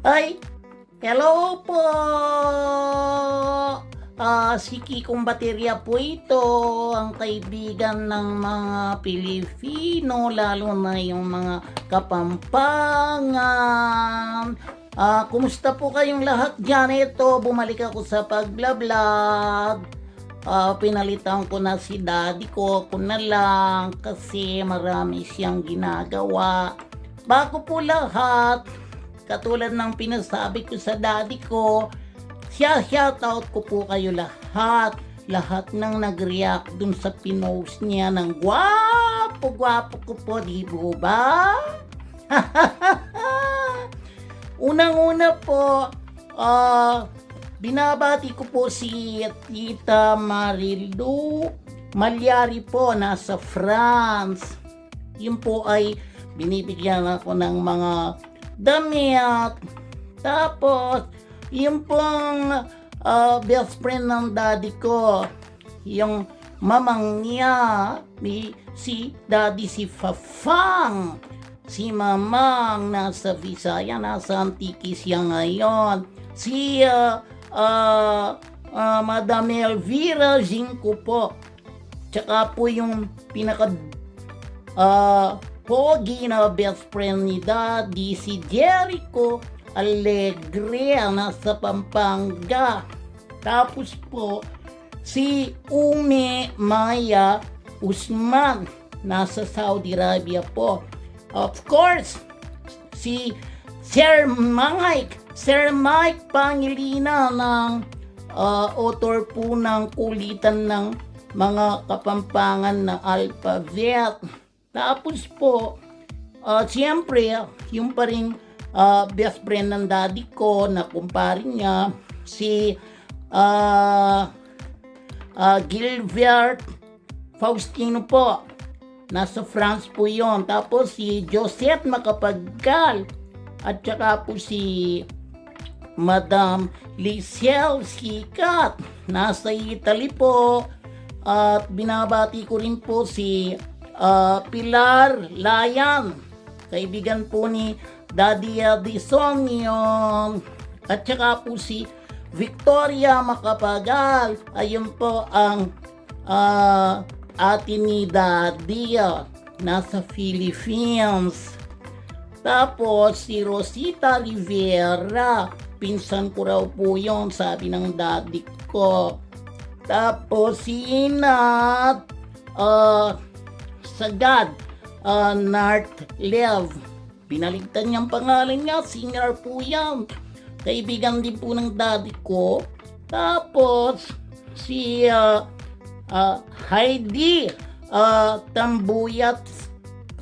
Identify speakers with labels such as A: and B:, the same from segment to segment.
A: Ay, hello po! Ah, si Kikong Baterya po ito, ang kaibigan ng mga Pilipino, lalo na yung mga kapampangan. Ah, kumusta po kayong lahat dyan? Ito, bumalik ako sa pagblablag. Ah, pinalitan ko na si daddy ko, ako na lang kasi marami siyang ginagawa. Bago po lahat, katulad ng pinasabi ko sa daddy ko, siya shoutout ko po kayo lahat. Lahat ng nag-react dun sa pinost niya ng gwapo, gwapo ko po, di po ba? Unang-una po, ah, binabati ko po si Tita Marilu Malyari po, nasa France. Yun po ay binibigyan ako ng mga damit. Tapos, yung pong ah, best friend ng daddy ko, yung mamang niya, ni, si daddy si Fafang. Si mamang nasa Visaya, nasa Antique siya ngayon. Si ah, ah, ah, Madam Elvira Zinco po. Tsaka po yung pinaka ah pogi na best friend ni Daddy, si Jericho Alegre, nasa Pampanga. Tapos po, si Ume Maya Usman, nasa Saudi Arabia po. Of course, si Sir Mike, Sir Mike Pangilina ng ah, author po ng kulitan ng mga kapampangan na alphabet. Tapos po, ah, siyempre, yung pa rin ah, best friend ng daddy ko na kumpare niya, si ah ah, Gilbert Faustino po. Nasa France po yon. Tapos si Josette Makapagkal. At saka po si Madam Lisel Sikat. Nasa Italy po. At binabati ko rin po si ah, Pilar Layan. Kaibigan po ni Daddy Addison yun. At saka po si Victoria Makapagal. Ayun po ang ah, ate ni Daddy ah, nasa Philippines. Tapos si Rosita Rivera, pinsan ko raw po yon sabi ng daddy ko. Tapos si Inat uh, Sagad, uh, Nart Lev. Binaligtan niyang pangalan niya, singer po yan. Kaibigan din po ng daddy ko. Tapos si uh, uh, Heidi uh, Tambuyat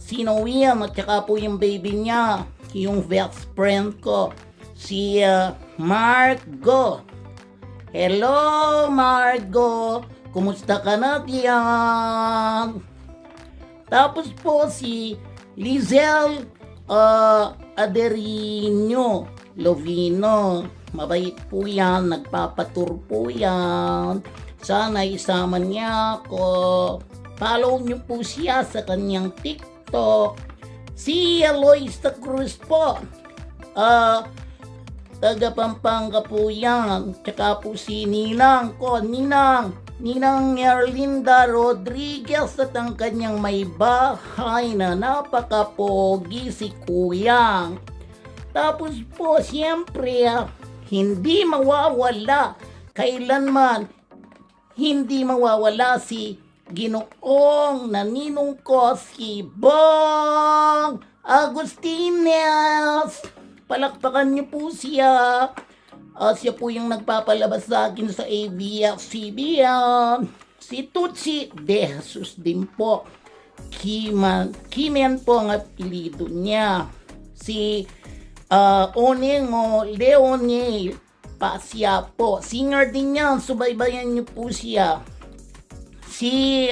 A: Sinowian at saka po yung baby niya, yung best friend ko, si uh, Margo. Hello, Margo! Kumusta ka na diyan? Tapos po si Lizelle uh, Aderino Lovino. Mabait po yan, nagpapatur po yan. Sana isama niya ako. Follow niyo po siya sa kanyang TikTok. Si Aloysta Cruz po. Ah, taga Pampanga po yan. Tsaka po si Ninang ko, Ninang. Ninang Erlinda Rodriguez at ang kanyang may bahay na napakapogi si Kuyang. Tapos po, siyempre, hindi mawawala kailanman hindi mawawala si Ginoong naninong ko si Bong Agustines. Palakpakan niyo po siya. Ah, siya po yung nagpapalabas sa akin sa ABS-CBN. Si Tutsi De Jesus din po. Kiman, Kimen po ang apelido niya. Si uh, Onengo Leone Pasya po. Singer din yan. Subaybayan niyo po siya. Si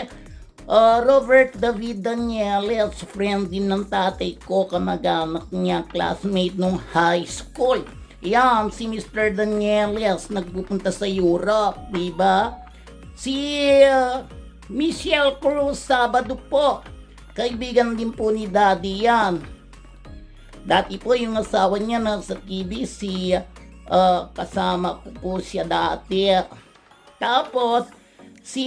A: uh, Robert David Daniels, friend din ng tatay ko, kamag-anak niya, classmate nung high school. Yan, si Mr. Daniels, nagpupunta sa Europe, di ba? Si uh, Michelle Cruz Sabado po, kaibigan din po ni Daddy yan. Dati po yung asawa niya na sa TV, si ah, kasama ko po siya dati. Tapos, si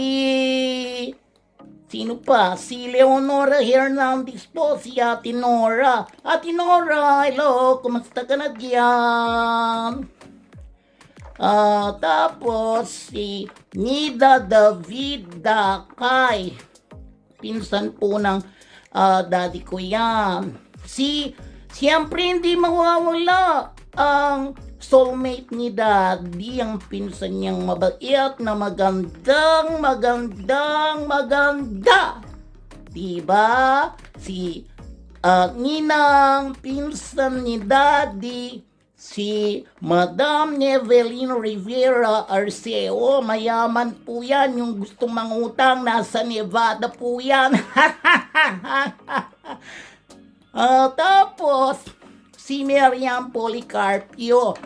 A: Sino pa? Si Leonora Hernandez po, si Ate Nora. Ate Nora, hello, kumusta ka na dyan? Ah, tapos si Nida David Dakay. Pinsan po ng ah, daddy ko yan. Si, siyempre hindi mawawala ang soulmate ni daddy, ang pinsan niyang mabait na magandang, magandang, maganda. Diba? Si ah, Ninang, pinsan ni daddy, si Madam Nevelin Rivera Arceo. Mayaman po yan. Yung gustong mangutang, nasa Nevada po yan. Ah, tapos, si Miriam Policarpio.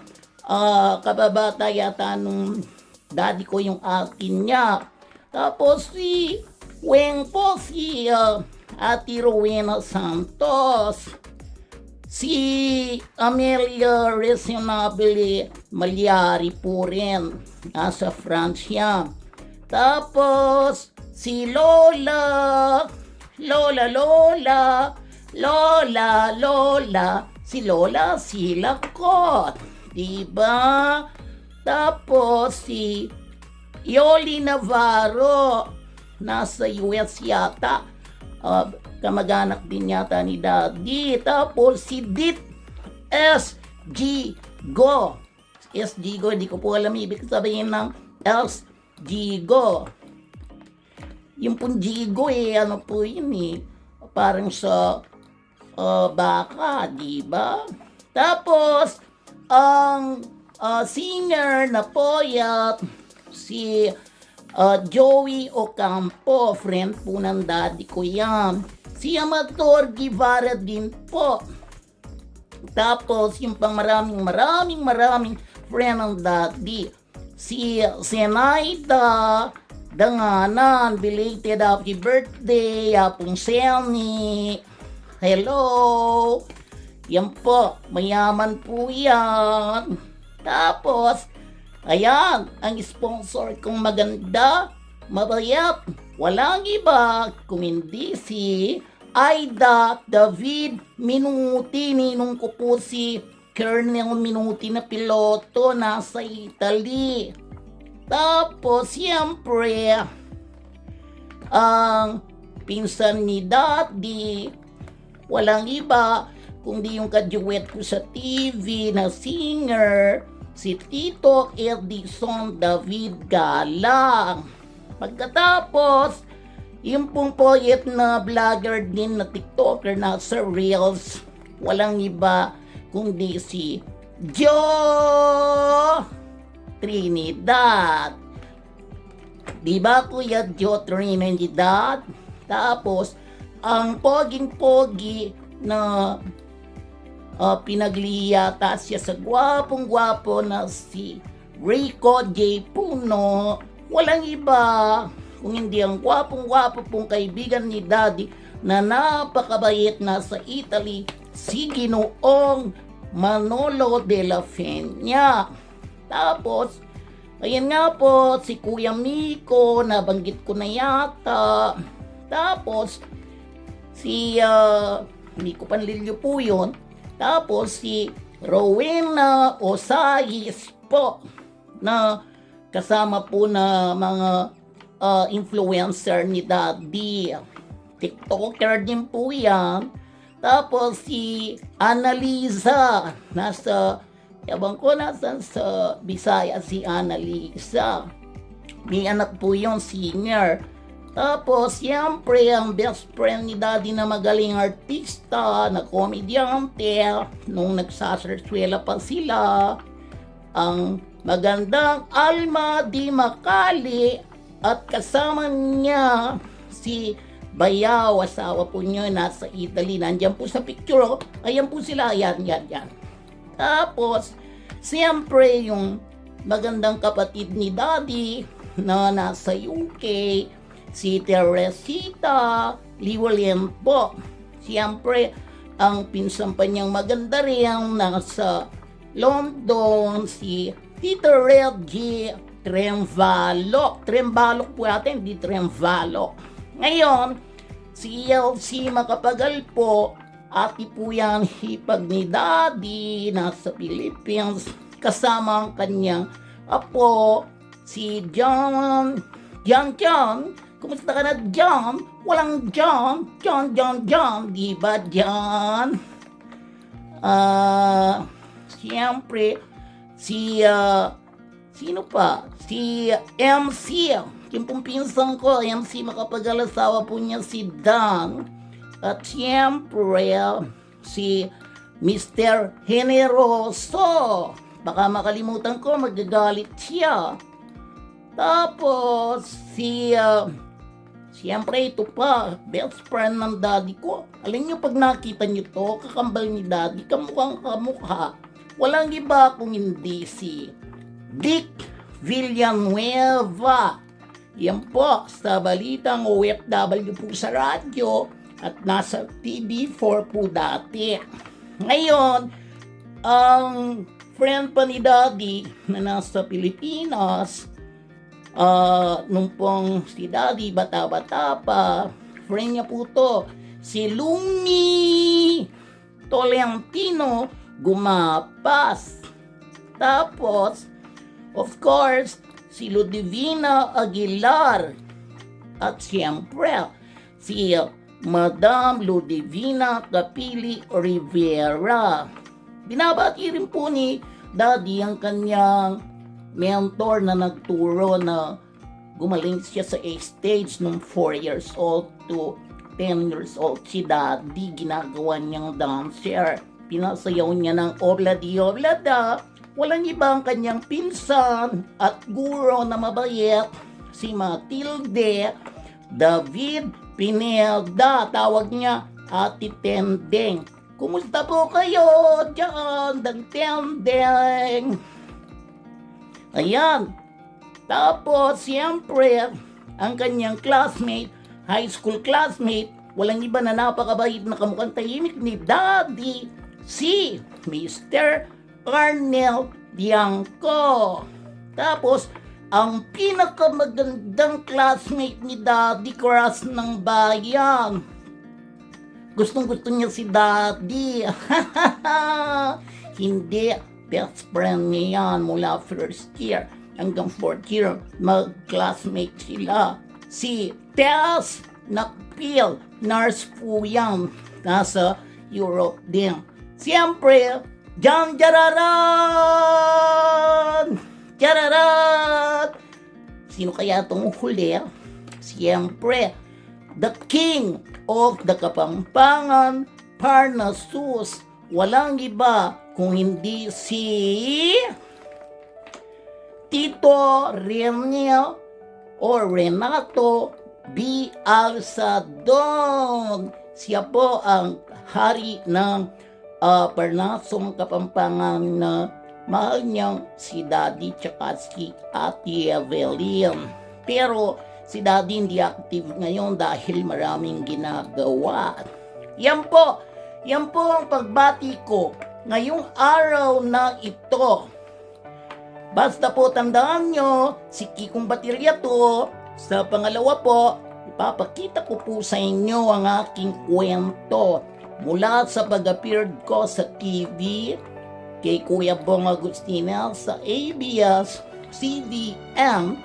A: Ah, kababata yata nung daddy ko yung akin niya. Tapos si Weng po, si ah, Ate Rowena Santos. Si Amelia Reasonably Malyari po rin. Nasa France yan. Tapos, si Lola, Lola, Lola, Lola, Lola, si Lola Silakot. Diba? Tapos, si Yoli Navarro, nasa US yata. Ah, kamag-anak din yata ni Daddy. Tapos si Dit S.G. Go. S.G. Go, hindi ko po alam ibig sabihin ng S.G. Go. Yung pong Gigo eh, ano po yun eh. Parang sa ah, baka, di ba? Tapos, ang ah, singer na poyat, si ah, Joey Ocampo, friend po ng daddy ko yan. Si Amador Guevara din po. Tapos, yung pang maraming maraming maraming friend ng daddy. Si Senaida Danganan, belated happy birthday, Apong Selni. Hello! Yan po, mayaman po yan. Tapos, ayan, ang sponsor kong maganda, mabayat, walang iba, kung hindi si Aida David Minuti, ninong ko po si Colonel Minuti na piloto, nasa Italy. Tapos, siyempre, ang pinsan ni Daddy, walang iba, kundi yung kaduet ko sa TV na singer, si Tito Edison David Galang. Pagkatapos, yung pong poet na vlogger din na TikToker na sa Reels, walang iba kundi si Joe Trinidad. Di ba Kuya Joe Trinidad? Tapos, ang poging-pogi na uh, pinagliyata siya sa gwapong-gwapo na si Rico J. Puno. Walang iba kung hindi ang gwapong-gwapo pong kaibigan ni Daddy na napakabait na sa Italy, si Ginoong Manolo de la Fenya. Tapos, ayan nga po, si Kuya Miko, nabanggit ko na yata. Tapos, si uh, Miko Panlilyo po yun. Tapos, si Rowena Osayis po, na kasama po na mga uh, influencer ni Daddy. TikToker din po yan. Tapos si Annalisa, nasa, ewan ko nasan sa Bisaya si Annalisa. May anak po yung singer. Tapos, siyempre, ang best friend ni Daddy na magaling artista, na komedyante, nung nagsasarsuela pa sila, ang magandang Alma Di Makali at kasama niya si Bayaw, asawa po niyo, nasa Italy. Nandiyan po sa picture, oh. Ayan po sila, yan, yan, yan. Tapos, siyempre, yung magandang kapatid ni Daddy na nasa UK, si Teresita Liwalien po. Siyempre, ang pinsan pa niyang maganda rin nasa London, si Tito Reggie Tremvalo. Tremvalo po natin, hindi Tremvalo. Ngayon, si LC Makapagal po, ati po yan hipag ni Daddy, nasa Philippines, kasama ang kanyang apo, si John, John John, kumusta ka na John? Walang John, John, John, John, di ba John? Ah, siyempre, si, ah, sino pa? Si MC, yung pong pinsan ko, MC makapag-alasawa po niya si Dan. At siyempre, si Mr. Generoso. Baka makalimutan ko, magagalit siya. Tapos, si, ah, siyempre ito pa, best friend ng daddy ko. Alam niyo, pag nakita niyo to, kakambal ni daddy, kamukhang kamukha. Walang iba kung hindi si Dick Villanueva. Yan po, sa balitang OFW po sa radyo at nasa TV4 po dati. Ngayon, ang friend pa ni Daddy na nasa Pilipinas, ah nung pong si Daddy bata-bata pa, friend niya po to, si Lumi Tolentino gumapas. Tapos, of course, si Ludivina Aguilar. At siyempre, si Madam Ludivina Capili Rivera. Binabati rin po ni Daddy ang kanyang mentor na nagturo na gumaling siya sa A-stage nung 4 years old to 10 years old. Si Daddy, ginagawa niyang dancer. Pinasayaw niya ng obladi oblada. Walang iba ang kanyang pinsan at guro na mabait, si Matilde David Pineda. Tawag niya Ate Tendeng. Kumusta po kayo dyan, Dang Tendeng? Ayan. Tapos, siyempre, ang kanyang classmate, high school classmate, walang iba na napakabait na kamukhang tahimik ni Daddy, si Mr. Arnel Bianco. Tapos, ang pinakamagandang classmate ni Daddy Crush ng bayan. Gustong gusto niya si Daddy. Hindi, best friend niya mula first year hanggang fourth year. Mag-classmate sila. Si Tess Nakpil, nurse po yan. Nasa Europe din. Siyempre, Jan Jararan! Jararan! Sino kaya itong huli? Siyempre, the king of the Kapampangan, Parnassus. Walang iba kung hindi si Tito Renio o Renato B. Alsadon. Siya po ang hari ng uh, Parnasong Kapampangan na mahal niyang si Daddy tsaka si Ate Evelyn. Pero si Daddy hindi active ngayon dahil maraming ginagawa. Yan po, yan po ang pagbati ko ngayong araw na ito. Basta po tandaan nyo, si Kikong Baterya to. Sa pangalawa po, ipapakita ko po sa inyo ang aking kwento. Mula sa pag-appeared ko sa TV, kay Kuya Bong Agustina sa ABS, CDM,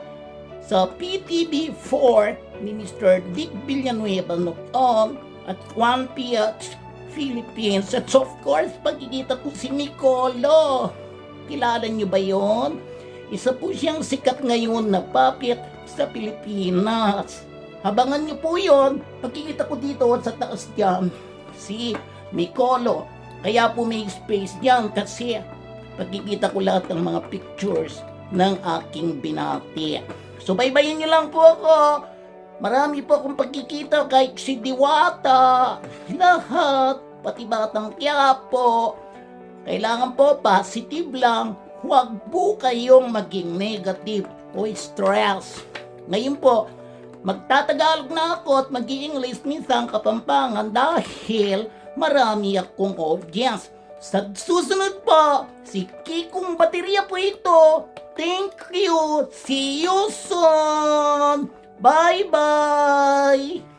A: sa PTV4 ni Mr. Dick Villanueva noon at 1PH Philippines at of course pagkikita ko si Nicolo. Kilala niyo ba yon? Isa po siyang sikat ngayon na puppet sa Pilipinas. Habangan niyo po yon. Pagkikita ko dito sa taas diyan si Nicolo. Kaya po may space diyan kasi pagkikita ko lahat ng mga pictures ng aking binati. So baybayin niyo lang po ako. Marami po akong pagkikita kahit si Diwata. Lahat. Pati Batang Quiapo. Kailangan po positive lang. Huwag po kayong maging negative o stress. Ngayon po, magtatagalog na ako at mag english minsan kapampangan dahil marami akong audience. Sa susunod po, si Kikong Baterya po ito. Thank you. See you soon. Bye-bye.